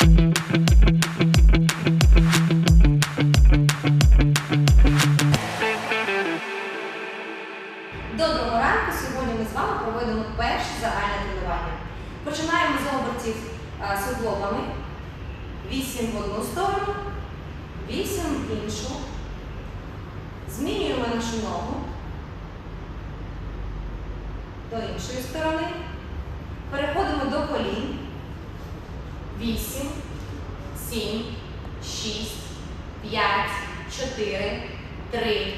Доброго ранку! Сьогодні ми з вами проводимо перше загальне тренування. Починаємо з обертів а, суглобами. 8 в одну сторону, 8 в іншу. Змінюємо нашу ногу до іншої сторони. Переходимо до колін. 8, 7, 6, 5, 4, 3,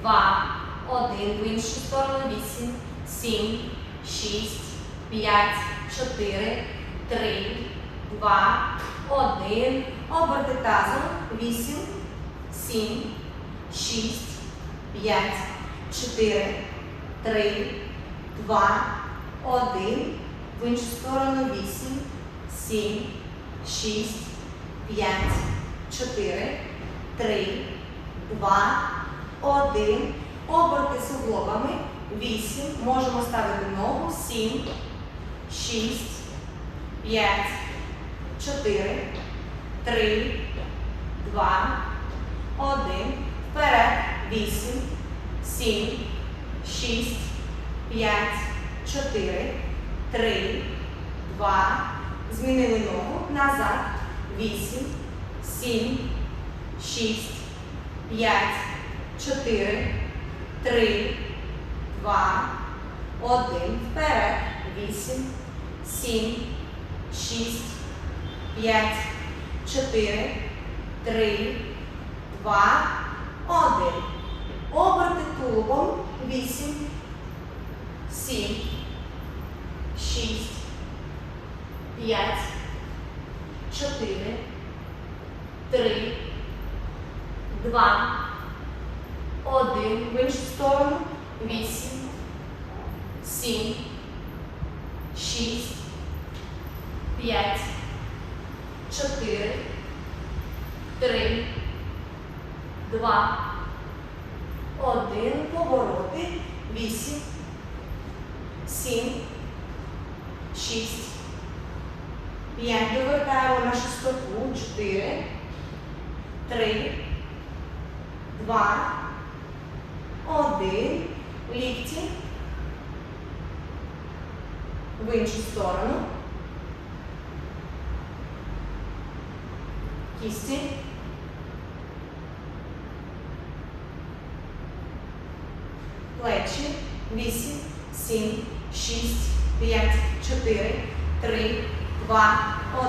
2, 1. В іншу сторону. 8, 7, 6, 5, 4, 3, 2, 1. Оберти тазом. 8, 7, 6, 5, 4, 3, 2, 1. В іншу сторону 8, 7, 6, 5, 4, 3, 2, 1. Оберти суглобами. 8. Можемо ставити ногу. 7, 6, 5, 4, 3, 2, 1. Вперед. 8, 7, 6, 5, 4, 3, 2. Змінили ногу. Назад. 8, 7, 6, 5, 4, 3, 2, 1. Вперед. 8, 7, 6, 5, 4, 3, 2, 1. Оберти тулубом. 8, 7, 6, 5, 4, 3, 2, 1. В іншу сторону. 8, 7, 6, 5, 4, 3, 2, 1. Повороти. 8, 7, 6, 5. Довертаємо нашу стопу. 4, 3, 2, 1. Лікті. В іншу сторону. Кісті. Плечі. 8, 7, 6, 5, 4, 3, 2,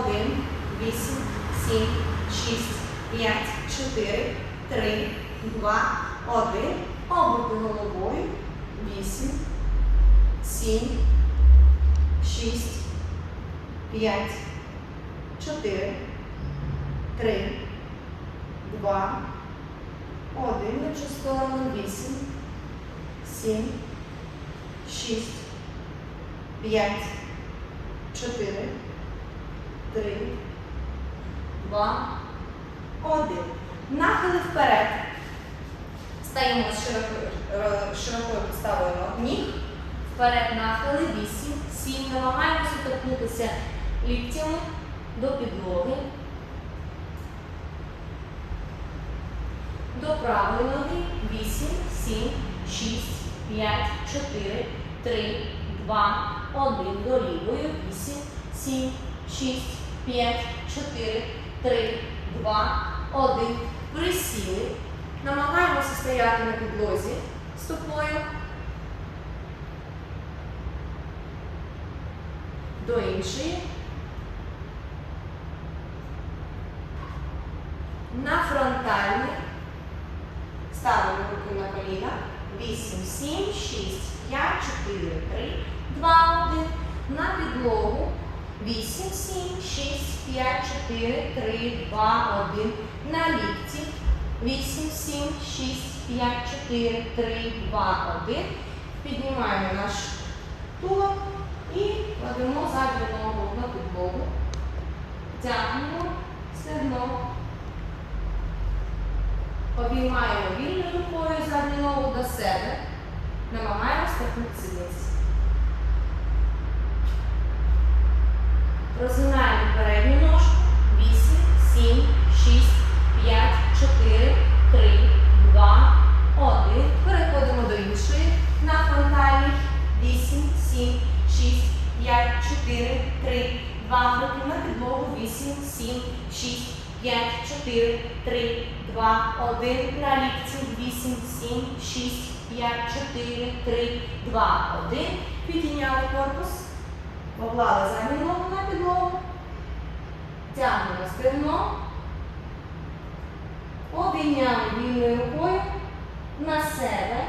1, 8, 7, 6, 5, 4, 3, 2, 1. Оберти головою. 8, 7, 6, 5, 4, 3, 2, 1. В іншу сторону. 8, 7, 6, 5, 4, 3, 2, 1. Нахили вперед. Стаємо широкою, ро- широкою підставою ніг. Вперед нахили 8, 7. Намагаємося торкнутися ліктями до підлоги. До правої ноги 8, 7, 6, 5, 4, 3, 2, 1. До лівої 8, 7, 6, 5, 4, 3, 2, 1. Присіли. Намагаємося стояти на підлозі стопою. До іншої. На фронтальний. Ставимо руки на коліна. 8, 7, 6, 5, 4, 3, 2, 1. На підлогу. 8, 7, 6, 5, 4, 3, 2, 1. На лікті. 8, 7, 6, 5, 4, 3, 2, 1. Піднімаємо наш тулок і кладемо задню ногу на підлогу. Тягнемо стегно. Обіймаємо вільною рукою задню ногу до себе. Намагаємося торкнутися Розгинаємо передню ножку. 8, 7, 6, 5, 4, 3, 2, 1. Переходимо до іншої. На фронтальній. 8, 7, 6, 5, 4, 3, 2. Руки на підлогу. 8, 7, 6, 5, 4, 3, 2, 1. На лікці. 8, 7, 6, 5, 4, 3, 2, 1. Підійняли корпус. Поклали задню ногу на підлогу. Тягнемо спину. Обійняли вільною рукою на себе.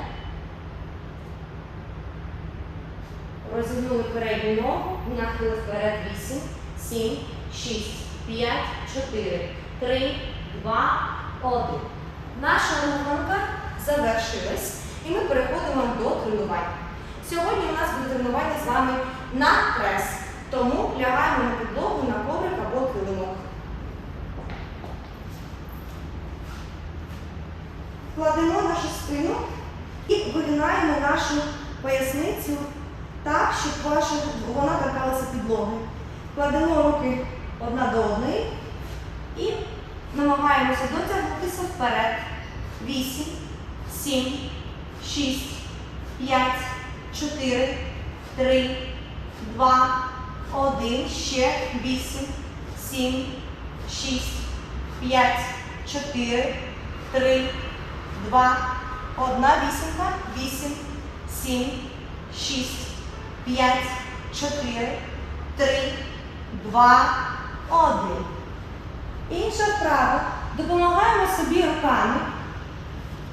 Розігнули передню ногу, нахили вперед 8, 7, 6, 5, 4, 3, 2, 1. Наша руханка завершилась і ми переходимо до тренування. Сьогодні у нас буде тренування з вами на прес, тому лягаємо на підлогу на коврик або килимок. Кладемо нашу спину і вигинаємо нашу поясницю так, щоб ваша, вона торкалася підлоги. Кладемо руки одна до одної і намагаємося дотягнутися вперед. 8, 7, 6, 5, 4, 3, 2, 1, ще 8, 7, 6, 5, 4, 3, 2, 1, вісімка, 8, 7, 6, 5, 4, 3, 2, 1. Інша вправа. Допомагаємо собі руками.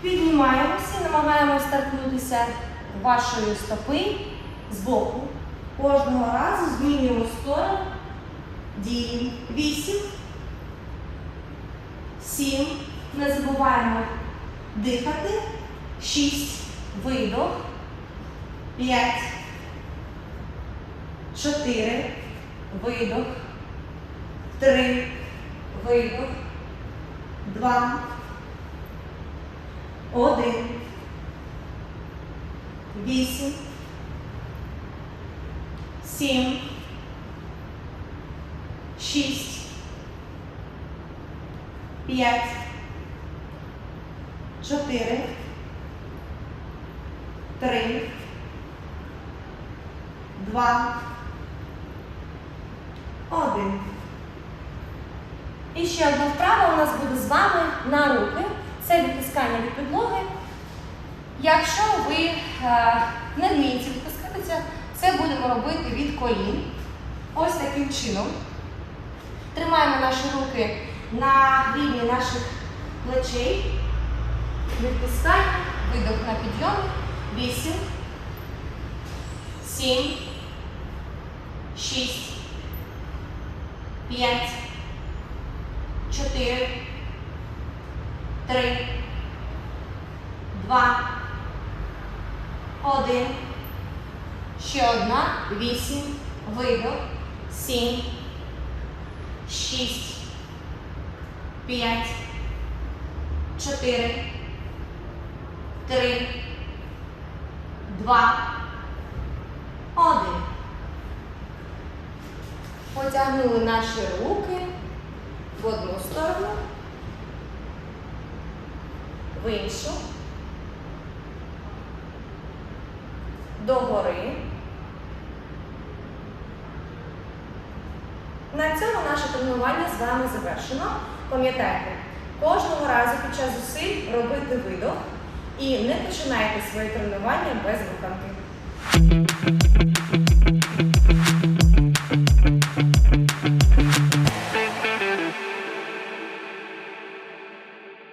Піднімаємося, намагаємося торкнутися вашої стопи з боку. Кожного разу змінюємо сторону. Діємо. 8, 7. Не забуваємо дихати. 6. Видох. 5. 4. Видох. 3. Видох. 2. 1. 8. 7. 6. 5. 4. 3. 2. 1. І ще одна вправа у нас буде з вами на руки. Це відтискання від підлоги. Якщо ви е, не вмієте відтискатися, це будемо робити від колін. Ось таким чином. Тримаємо наші руки на рівні наших плечей. Відтискання, видох на підйом. 8, 7, 6, 5, 4, 3, 2, 1. Ще одна. 8, видох, 7, 6, 5, 4, 3, 2, 1. Потягнули наші руки в одну сторону, в іншу, догори. На цьому наше тренування з вами завершено. Пам'ятайте, кожного разу під час зусиль робити видох і не починайте своє тренування без руханки.